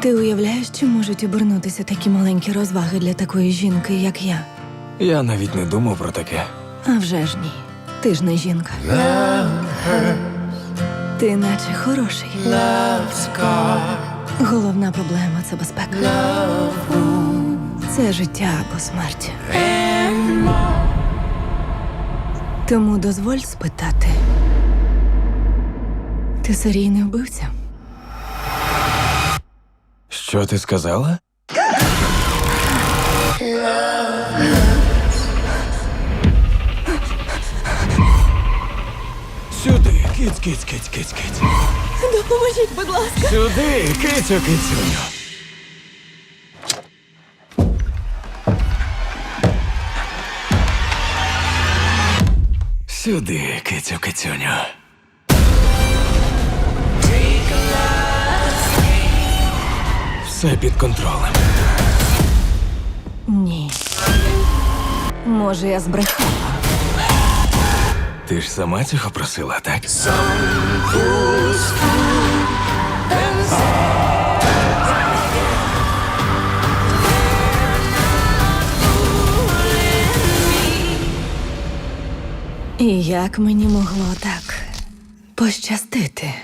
Ти уявляєш, чи можуть обернутися такі маленькі розваги для такої жінки, як я? Я навіть не думав про таке. А вже ж ні. Ти ж не жінка. Ти наче хороший. Головна проблема це безпека. Це життя або смерть. Тому дозволь спитати. Ти серійний вбивця? Що ти сказала? Сюди, киць, киць, киць, киць, киць. Допоможіть, будь ласка. Сюди, кицю, кицюню. Сюди, кицю, кицюню. Все під контролем. Ні. Може, я збрехала. Ти ж сама цього просила, так? І як мені могло так пощастити?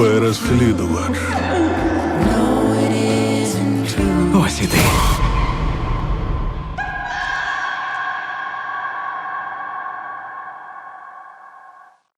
Переслідувач. Ось іди.